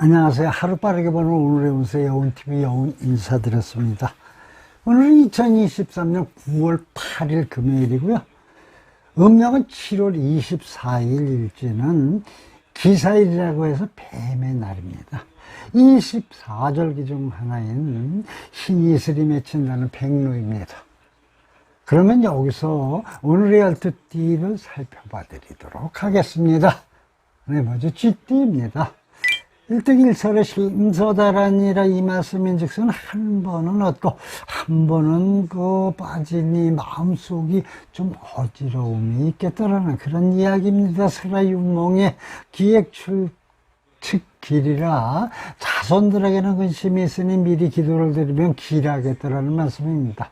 안녕하세요. 하루 빠르게 보는 오늘의 운세 여운TV 여운 인사드렸습니다. 오늘은 2023년 9월 8일 금요일이고요. 음력은 7월 24일 일지는 기사일이라고 해서 뱀의 날입니다. 24절기 중 하나인 신이슬이 맺힌다는 백로입니다. 그러면 여기서 오늘의 12띠를 살펴봐 드리도록 하겠습니다. 네, 먼저 쥐띠입니다. 일득일설의 심서다란이라 이 말씀인 즉슨 한 번은 얻고 한 번은 그 빠지니 마음속이 좀 어지러움이 있겠다라는 그런 이야기입니다. 설화윤몽의 기획출 측 길이라 자손들에게는 근심이 있으니 미리 기도를 드리면 길하겠다라는 말씀입니다.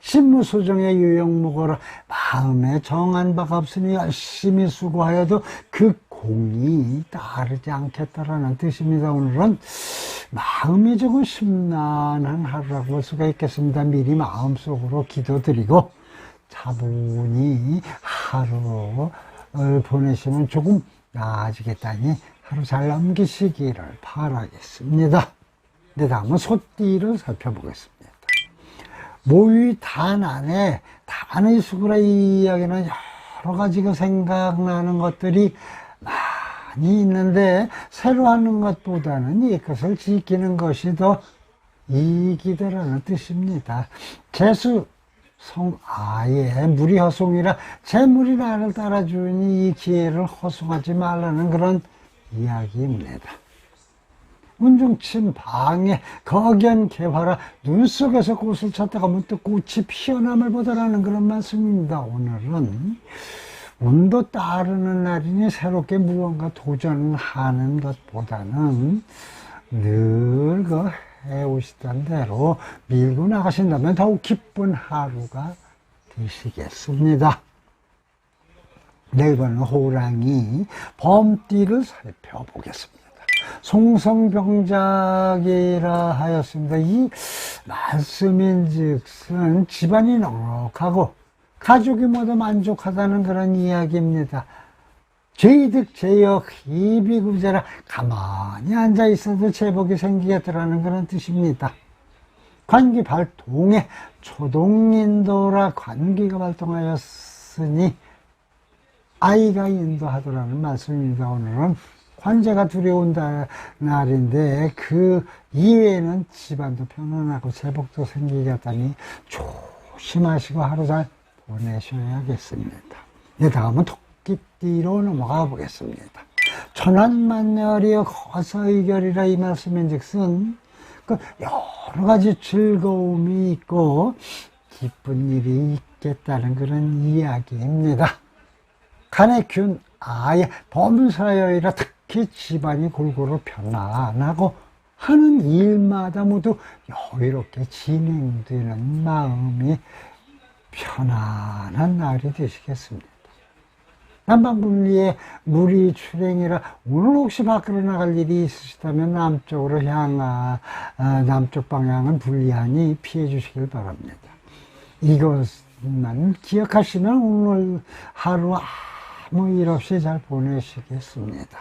신무소정의 유영무거라 마음에 정한 바가 없으니 열심히 수고하여도 그 공이 따르지 않겠다라는 뜻입니다. 오늘은 마음이 조금 심란한 하루라고 볼 수가 있겠습니다. 미리 마음속으로 기도드리고 차분히 하루를 보내시면 조금 나아지겠다니 하루 잘 넘기시기를 바라겠습니다. 네, 다음은 소띠를 살펴보겠습니다. 모의 단 안에 단의 수구라 이 이야기는 여러 가지가 생각나는 것들이 많이 있는데 새로 하는 것보다는 이것을 지키는 것이 더 이기더라는 뜻입니다. 재수 성 아예 물이 허송이라 제 물이 나를 따라주니 이 기회를 허송하지 말라는 그런 이야기입니다. 운중침 방에 거견 개화라 눈 속에서 꽃을 찾다가 문득 꽃이 피어남을 보더라는 그런 말씀입니다. 오늘은 운도 따르는 날이니 새롭게 무언가 도전하는 것보다는 늘그 해오시던 대로 밀고 나가신다면 더욱 기쁜 하루가 되시겠습니다. 네 번은 호랑이 범띠를 살펴보겠습니다. 송성병작이라 하였습니다. 이 말씀인 즉슨 집안이 넉넉하고 가족이 모두 만족하다는 그런 이야기입니다. 죄이득 죄역 희비구제라 가만히 앉아 있어도 제복이 생기겠다라는 그런 뜻입니다. 관기 발동에 초동인도라 관기가 발동하였으니 아이가 인도하더라는 말씀입니다. 오늘은 관제가 두려운 날인데 그 이외에는 집안도 편안하고 제복도 생기겠다니 조심하시고 하루 잘 보내셔야겠습니다. 네, 다음은 토끼띠로 넘어가 보겠습니다. 천안만멸이여 거서의결이라 이 말씀인 즉슨 그 여러 가지 즐거움이 있고 기쁜 일이 있겠다는 그런 이야기입니다. 간의 균 아예 범사여이라 특히 집안이 골고루 편안하고 하는 일마다 모두 여유롭게 진행되는 마음이 편안한 날이 되시겠습니다. 남방분리에 물이 출행이라 오늘 혹시 밖으로 나갈 일이 있으시다면 남쪽으로 향하 아, 남쪽 방향은 불리하니 피해 주시길 바랍니다. 이것만 기억하시면 오늘 하루 아무 일 없이 잘 보내시겠습니다.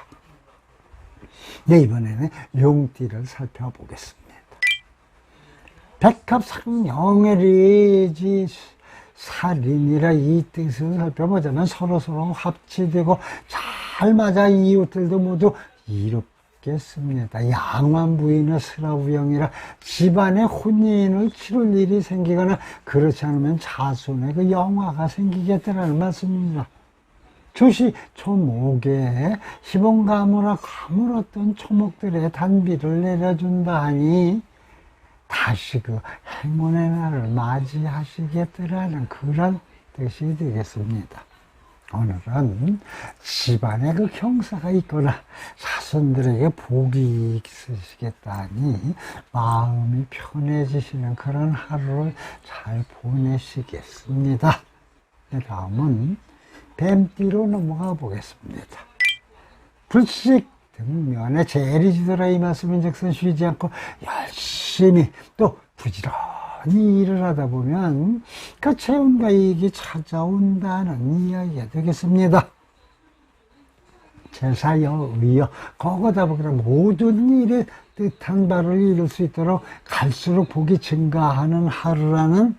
네, 이번에는 용띠를 살펴보겠습니다. 백합상영애리지 살인이라 이 뜻을 살펴보자면 서로서로 합치되고 잘 맞아 이웃들도 모두 이롭겠습니다. 양환 부인의 슬라우영이라 집안에 혼인을 치를 일이 생기거나 그렇지 않으면 자손의 그 영화가 생기겠다는 말씀입니다. 조시 초목에 희봉가무라 가물었던 초목들의 단비를 내려준다 하니 다시 그 행운의 날을 맞이하시겠더라는 그런 뜻이 되겠습니다. 오늘은 집안에 그 형사가 있거나 자손들에게 복이 있으시겠다니 마음이 편해지시는 그런 하루를 잘 보내시겠습니다. 네, 다음은 뱀띠로 넘어가 보겠습니다. 불식 등면에 재리지더라 이 말씀인 즉슨 쉬지 않고 열심히 또 부지런히 일을 하다 보면 그 재운과 이익이 찾아온다는 이야기가 되겠습니다. 제사여, 의여, 거거다 보기라 모든 일에 뜻한 바를 이룰 수 있도록 갈수록 복이 증가하는 하루라는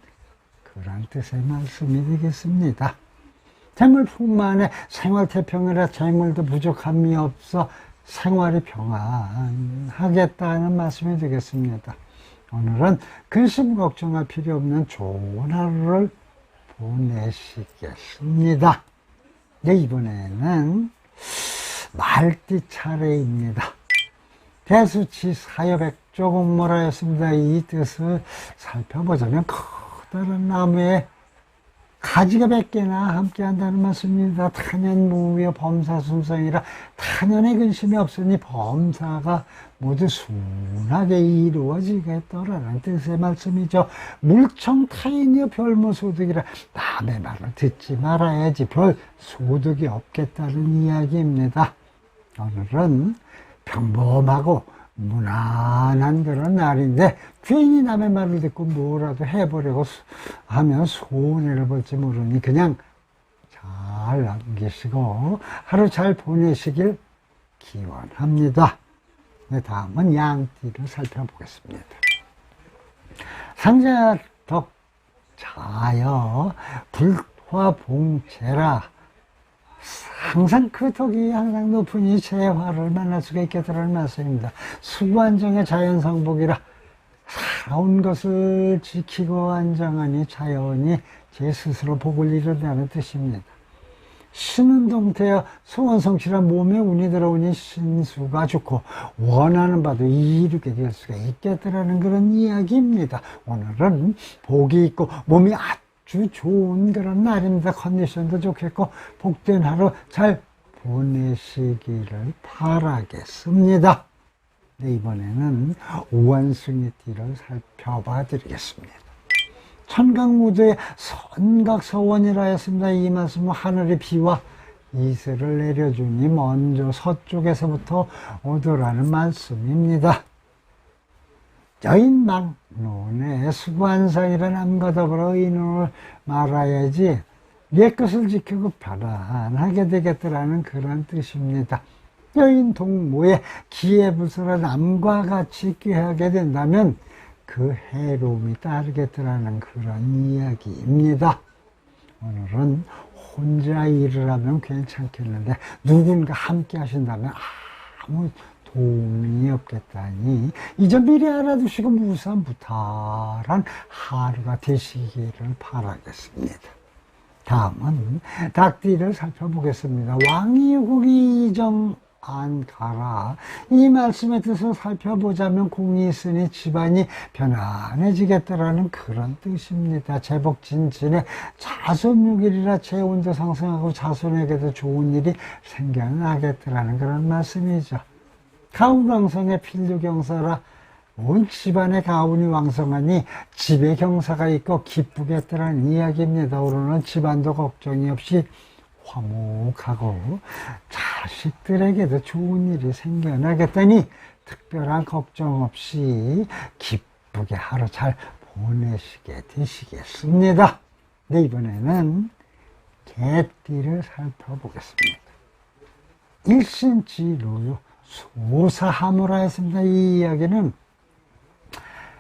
그런 뜻의 말씀이 되겠습니다. 재물 풍만에 생활 태평이라 재물도 부족함이 없어 생활이 평안하겠다는 말씀이 되겠습니다. 오늘은 근심 걱정할 필요 없는 좋은 하루를 보내시겠습니다. 네, 이번에는 말띠 차례입니다. 대수치 사여백조 공모라였습니다. 이 뜻을 살펴보자면 커다란 나무에 가지가 몇 개나 함께 한다는 말씀입니다. 탄연 무후여 범사 순성이라 탄연의 근심이 없으니 범사가 모두 순하게 이루어지겠더라는 뜻의 말씀이죠. 물청 타인이여 별무소득이라 남의 말을 듣지 말아야지 별 소득이 없겠다는 이야기입니다. 오늘은 평범하고 무난한 그런 날인데 괜히 남의 말을 듣고 뭐라도 해보려고 수- 하면 손해를 볼지 모르니 그냥 잘 남기시고 하루 잘 보내시길 기원합니다. 네, 다음은 양띠를 살펴보겠습니다. 상자덕 자여 불화봉제라 항상 그 덕이 항상 높으니 재화를 만날 수가 있겠다는 말씀입니다. 수고안정의 자연성복이라 살아온 것을 지키고 안정하니 자연이 제 스스로 복을 이룬다는 뜻입니다. 신은 동태여 소원성취라 몸에 운이 들어오니 신수가 좋고 원하는 바도 이루게 될 수가 있겠다라는 그런 이야기입니다. 오늘은 복이 있고 몸이 아 주 좋은 그런 날입니다. 컨디션도 좋겠고 복된 하루 잘 보내시기를 바라겠습니다. 네, 이번에는 오한승의 띠를 살펴봐 드리겠습니다. 천강무도의 선각서원이라 했습니다. 이 말씀은 하늘의 비와 이슬을 내려주니 먼저 서쪽에서부터 오더라는 말씀입니다. 여인망 논에 수관상이라 남과 더불어 의논을 말아야지 내 것을 지키고 편안하게 되겠더라는 그런 뜻입니다. 여인 동무에 기회불서라 남과 같이 꾀하게 된다면 그 해로움이 따르겠더라는 그런 이야기입니다. 오늘은 혼자 일을 하면 괜찮겠는데 누군가 함께 하신다면 아무 도움이 없겠다니 이제 미리 알아두시고 무사무탈한 하루가 되시기를 바라겠습니다. 다음은 닭띠를 살펴보겠습니다. 왕이국이 이정 안 가라. 이 말씀의 뜻을 살펴보자면 공이 있으니 집안이 편안해지겠다라는 그런 뜻입니다. 제복진진의 자손육일이라 재운도 상승하고 자손에게도 좋은 일이 생겨나겠다라는 그런 말씀이죠. 가운왕성의 필류경사라 온 집안에 가운이 왕성하니 집에 경사가 있고 기쁘겠다라는 이야기입니다. 오늘은 집안도 걱정이 없이 화목하고 자식들에게도 좋은 일이 생겨나겠다니 특별한 걱정 없이 기쁘게 하루 잘 보내시게 되시겠습니다. 네, 이번에는 개띠를 살펴보겠습니다. 일신지로요 소사하무라 했습니다. 이 이야기는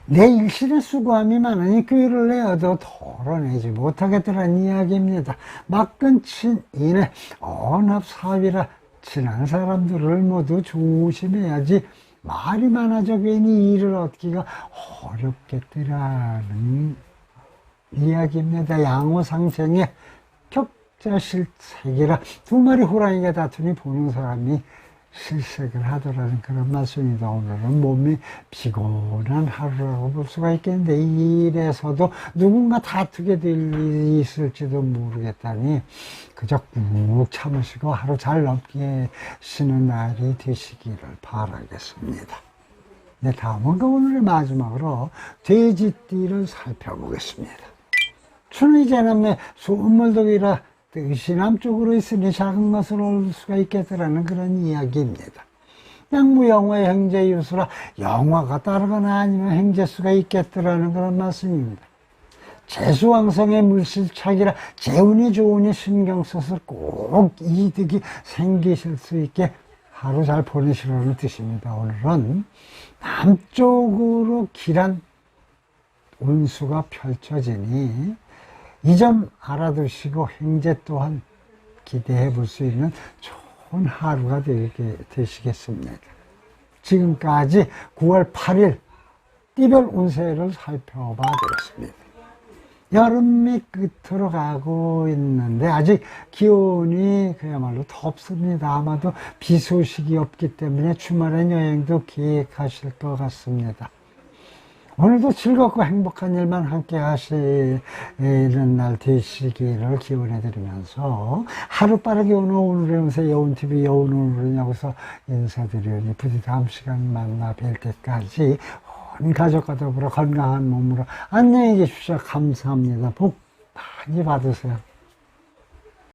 내 일신의 수고함이 많으니 교회를 내어도 덜어내지 못하겠다는 이야기입니다. 막근 친인의 언합사위라 친한 사람들을 모두 조심해야지 말이 많아져 괜히 일을 얻기가 어렵겠더라는 이야기입니다. 양호상생의 격자실색이라 두 마리 호랑이가 다투니 보는 사람이 실색을 하더라는 그런 말씀입니다. 오늘은 몸이 피곤한 하루라고 볼 수가 있겠는데 이 일에서도 누군가 다투게 될 일이 있을지도 모르겠다니 그저 꾹 참으시고 하루 잘 넘기시는 날이 되시기를 바라겠습니다. 네, 다음은 그 오늘의 마지막으로 돼지띠를 살펴보겠습니다. 춘의 제남의 소물독이라 뜻이 남쪽으로 있으니 작은 것을 얻을 수가 있겠다라는 그런 이야기입니다. 양무 영화의 형제 유수라 영화가 따르거나 아니면 형제수가 있겠더라는 그런 말씀입니다. 재수왕성의 물실착이라 재운이 좋으니 신경 써서 꼭 이득이 생기실 수 있게 하루 잘 보내시라는 뜻입니다. 오늘은 남쪽으로 길한 운수가 펼쳐지니 이 점 알아두시고 행제 또한 기대해 볼 수 있는 좋은 하루가 되게 되시겠습니다. 지금까지 9월 8일 띠별 운세를 살펴봐 드렸습니다. 여름이 끝으로 가고 있는데 아직 기온이 그야말로 덥습니다. 아마도 비 소식이 없기 때문에 주말엔 여행도 계획하실 것 같습니다. 오늘도 즐겁고 행복한 일만 함께 하시는 날 되시기를 기원해 드리면서 하루 빠르게 오는 오늘의 운세 여운TV 여운 오늘은 여기서 인사드리니 부디 다음 시간 만나 뵐 때까지 온 가족과 더불어 건강한 몸으로 안녕히 계십시오. 감사합니다. 복 많이 받으세요.